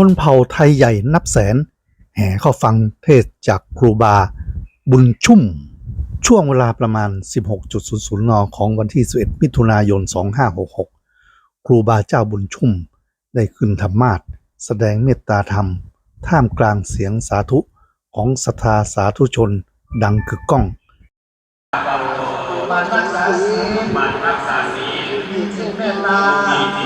ชนเผ่าไทยใหญ่นับแสน แห่เข้าฟังเทศน์จากครูบา บุญชุ่ม ช่วงเวลาประมาณ 16.00นของวันที่ 11 มิถุนายน 2566 ครูบาเจ้าบุญชุ่ม ได้ขึ้นธรรมาสน์แสดงเมตตาธรรม ท่ามกลางเสียงสาธุของศรัทธาสาธุชนดังกึกก้องมันรักษาศีลมันรักษาศีลมีจิตเมตตามีจิตเมตตา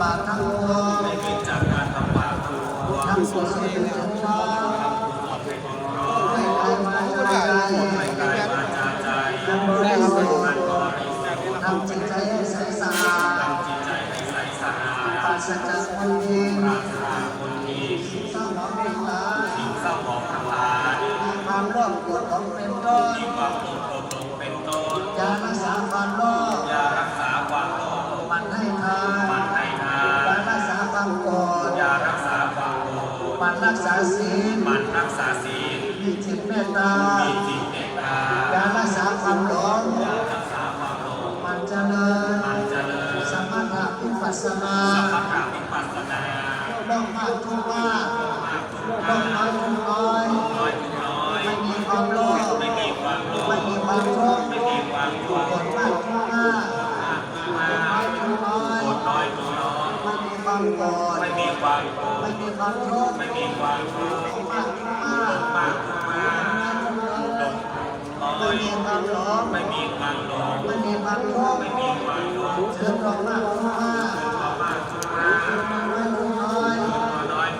การทั้งปวงให้เป็นจากการทำบาปทุกข์ทำกุศลเป็นถึงพร้อมด้วยกายวาจาใจกายวาจาใจทำบริสุทธิ์มันบริสุทำจิตใจให้ใสสะอาดทำจิตใจให้ใสสะอาดปราศจากมลทินคนที่งเศร้าหมองเป็นหลายสิ่งเศร้าหมองทั้งหลายมีความโลภโกรธหลงเป็นต้นมีความรธโกรธหลงเป็นต้นยารักษาความ รักษาศีลมันรักษาศีลมีจิตเมตตามีจิตเมตตายารักษาความหลงรักษาความโลภมันเจริญมันเจริญสมถะวิปัสสนาสัมมาวิปัสสนาโลภมากทุกข์มากโลภน้อยทุกข์น้อยน้อยทุกน้อยไม่มีความโลภไม่มีความโลภไม่มีความทุกข์ไม่มีความโกรโกรธธมากทุกข์มากน้อยทุกข์น้อยโกรธน้อยทุกน้อยไม่มีความโกรธ ไม่มีความโกรธไม่มีความทุกข์ไม่มีความทุกข์มากมากมากมากไม่มีความหลงไม่มีความโลภไม่มีความทุกข์ไม่มีความทุกข์เสื่อมลงมากทุกมากมากมากน้อยน้อย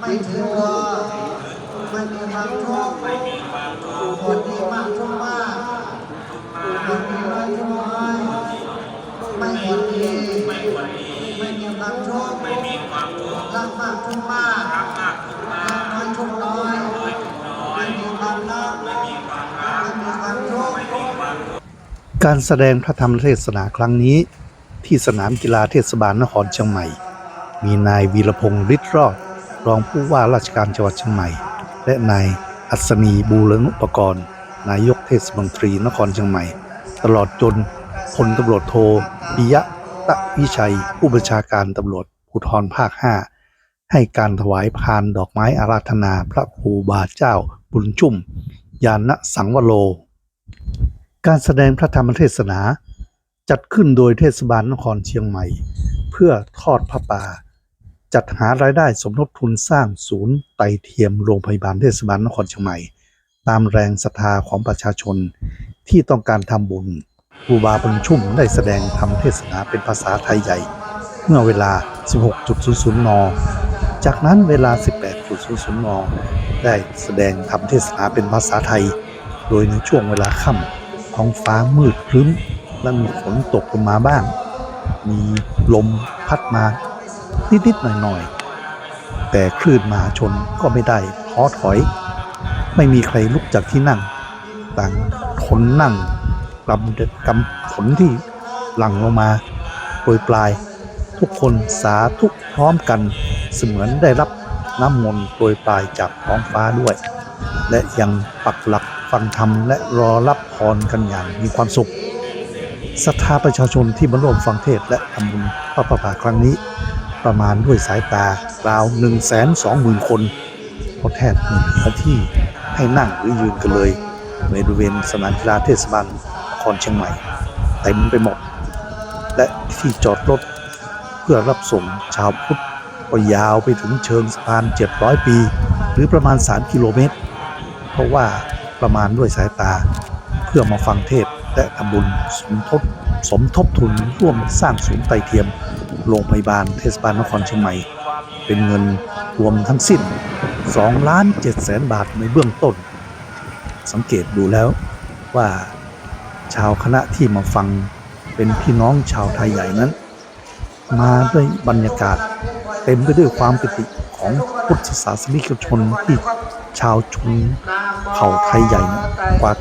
ไม่ถือตัวไม่มีความทุกข์ไม่มีความทุกข์คนดีมากทุกมากคนดีน้อยทุกน้อยไม่หมดดีไม่ควรดีไม่มีความทุกข์ รักมากรักมากทุกมากน้อยทุกน้อยน้อยทุกน้อไม่มีความรักไม่มีความรักไม่มีความทุกข์ไม่มีความทุกข์การแสดงพระธรรมเทศนาครั้งนี้ ที่สนามกีฬาเทศบาลนครเชียงใหม่ มีนายวีรพงศ์ฤทธิ์รอด รองผู้ว่าราชการจังหวัดเชียงใหม่ และนายอัศนีบูรณุปกรณ์ นายกเทศมนตรีนครเชียงใหม่ ตลอดจนพลตำรวจโทปิยะตะวิชัย ผู้บัญชาการตำรวจภูธรภาค 5 ให้การถวายพานดอกไม้อาราธนาพระครูบาเจ้า บุญชุ่ม ยานะสังวโรการแสดงพระธรรมเทศนา จัดขึ้นโดยเทศบาลนครเชียงใหม่ เพื่อทอดพระป่า จัดหารายได้สมทบทุนสร้างศูนย์ไตเทียมโรงพยาบาลเทศบาลนครเชียงใหม่ ตามแรงศรัทธาของประชาชนที่ต้องการทำบุญครูบาบุญชุ่มได้แสดงธรรมเทศนาเป็นภาษาไทยใหญ่ เมื่อเวลา 16.00 น จากนั้นเวลา 18.00นได้แสดงธรรมเทศนาเป็นภาษาไทย โดยในช่วงเวลาค่ำท้องฟ้ามืดครึ้ม และมีฝนตกลงมาบ้าง มีลมพัดมานิดๆหน่อยๆ แต่คลื่นมหาชนก็ไม่ได้ท้อถอย ไม่มีใครลุกจากที่นั่ง ต่างทนนั่งกำกำฝนที่หลั่งลงมาโปรยปลาย ทุกคนสาธุพร้อมกัน เสมือนได้รับน้ำมนต์โปรยปลายจากท้องฟ้าด้วย และยังปักหลักฟังธรรมและรอรับพรกันอย่างมีความสุขศรัทธาประชาชนที่มาร่วมฟังเทศและทำบุญพระประภาครั้งนี้ ประมาณด้วยสายตาราว 1 2 0 0 0 0 คนเพราะแทบไม่เหลือที่ให้นั่งหรือยืนกันเลยบริเวณสนามกีฬาเทศบาลนครเชียงใหม่เต็มไปหมด และที่จอดรถเพื่อรับส่งชาวพุทธ ก็ยาวไปถึงเชิงสะพาน 700 ปี หรือประมาณ 3 กิโลเมตร เพราะว่าประมาณด้วยสายตา เพื่อมาฟังเทศและทำบุญสมทบสมทบทุนร่วมสร้างศูนย์ไตเทียม โรงพยาบาลเทศบาลนครเชียงใหม่ เป็นเงินรวมทั้งสิ้น2ล้าน7แสนบาทในเบื้องต้น สังเกตดูแล้วว่าชาวคณะที่มาฟังเป็นพี่น้องชาวไทยใหญ่นั้น มาด้วยบรรยากาศ เต็มไปด้วยความปิติของพุทธศาสนิกชนที่ชาวชุมเผ่าไทยใหญ่กว่า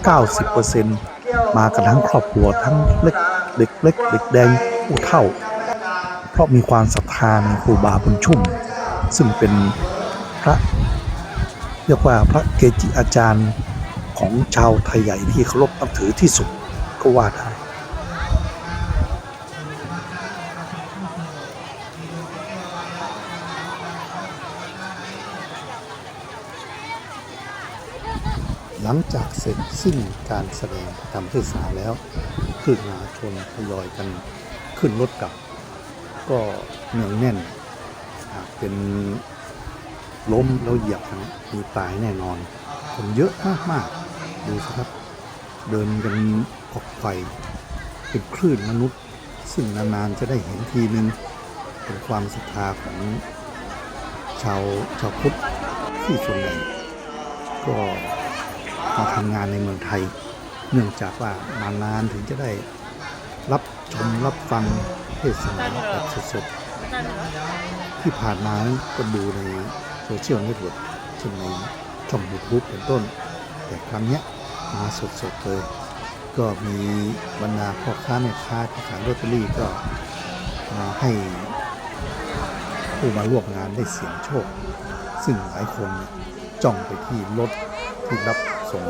90%มากันทั้งครอบครัวทั้งเล็กเด็กเล็กเด็กแดงผู้เฒ่า เพราะมีความศรัทธาในครูบาบุญชุ่ม ซึ่งเป็นพระเรียกว่าพระเกจิอาจารย์ของชาวไทยใหญ่ที่เคารพนับถือที่สุดก็ว่าได้ ลังจากเสร็จสิ้นการแสดงธรรมเทศนาแล้วขึ้นมาชนทยอยกันขึ้นรถกลับ ก็เหนียวแน่นเป็นล้มแล้วเหยียบนะมีตายแน่นอน คนเยอะมากๆดูสิครับ เดินกันกอกไฟเป็นคลื่นมนุษย์ ซึ่งนานๆจะได้เห็นทีนึงเป็นความศรัทธาของชาวชาวพุทธที่ส่วนใหญ่ก็ มาทำงานในเมืองไทย เนื่องจากว่ามานานถึงจะได้รับชมรับฟังเทศนาแบบสดๆที่ผ่านมานก็ดูในโซเชียลเน็ตเวิร์กเช่นในช่องยูทูบเป็นต้น แต่ครั้งเนี้ยมาสดๆเลยก็มีบรรดาพ่อค้าแม่ค้าที่ขายลอตเตอรี่ก็มาให้ผู้มาร่วมงานได้เสี่ยงโชค ซึ่งหลายคนจ้องไปที่รถที่รับ ส่ง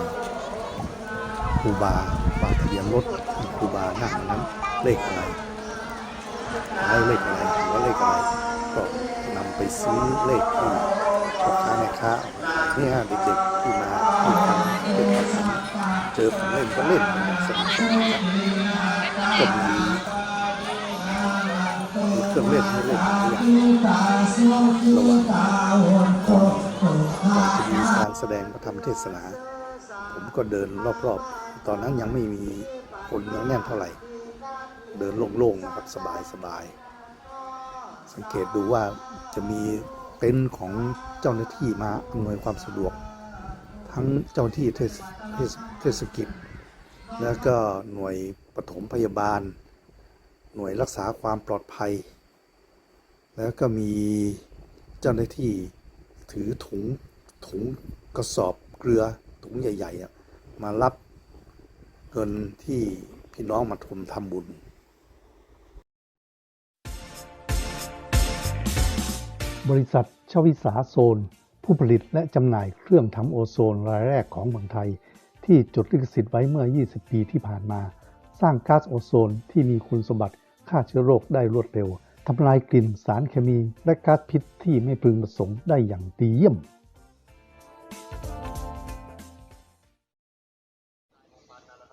ครูบาบาทะเบียนรถครูบานั่งนั้นเลขอะไรได้เลขอะไรหรือว่าเลขอะไรก็นำไปซื้อเลขที่พ่อค้าแม่ค้าเนี่ฮะเด็กๆที่มาที่ทำเด็กทำเจอของเล่นก็เล่นกันสนุกสนานก็มีมีเครื่องเล่นให้เล่นอย่างระหว่างก่อนจะมีการแสดงพระธรรมเทศนา ผมก็เดินรอบๆ ตอนนั้นยังไม่มีคนเนียวแน่นเท่าไหร่ เดินโล่งๆนะครับสบายๆ สังเกตดูว่าจะมีเต็นท์ของเจ้าหน้าที่มาอำนวยความสะดวก ทั้งเจ้าหน้าที่เทศเทศเทศกิจ แล้วก็หน่วยปฐมพยาบาล หน่วยรักษาความปลอดภัย แล้วก็มีเจ้าหน้าที่ถือถุงถุงกระสอบเกลือ ถุงใหญ่ๆมารับเงินที่พี่น้องมาทมทำบุญบริษัทชวิสาโซน ผู้ผลิตและจำหน่ายเครื่องทำโอโซนรายแรกของเมืองไทย ที่จดลิขสิทธิ์ไว้เมื่อ 20 ปีที่ผ่านมา สร้างก๊าซโอโซนที่มีคุณสมบัติฆ่าเชื้อโรคได้รวดเร็วทำลายกลิ่นสารเคมีและก๊าซพิษที่ไม่พึงประสงค์ได้อย่างดีเยี่ยม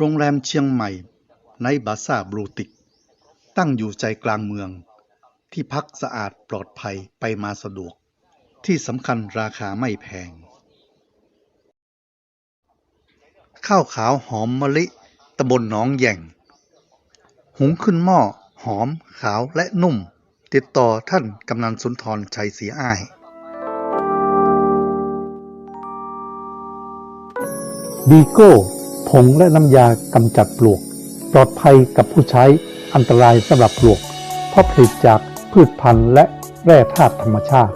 โรงแรมเชียงใหม่ในบาซ่าบรูติก ตั้งอยู่ใจกลางเมือง ที่พักสะอาดปลอดภัยไปมาสะดวก ที่สำคัญราคาไม่แพง ข้าวขาวหอมมะลิตำบลหนองแย่ง หุงขึ้นหม้อหอมขาวและนุ่ม ติดต่อท่านกำนันสุนทรชัยศรีอ้ายบีโก้ ผงและน้ำยากำจัดปลวก ปลอดภัยกับผู้ใช้อันตรายสำหรับปลวก เพราะผลิตจากพืชพันธุ์และแร่ธาตุธรรมชาติ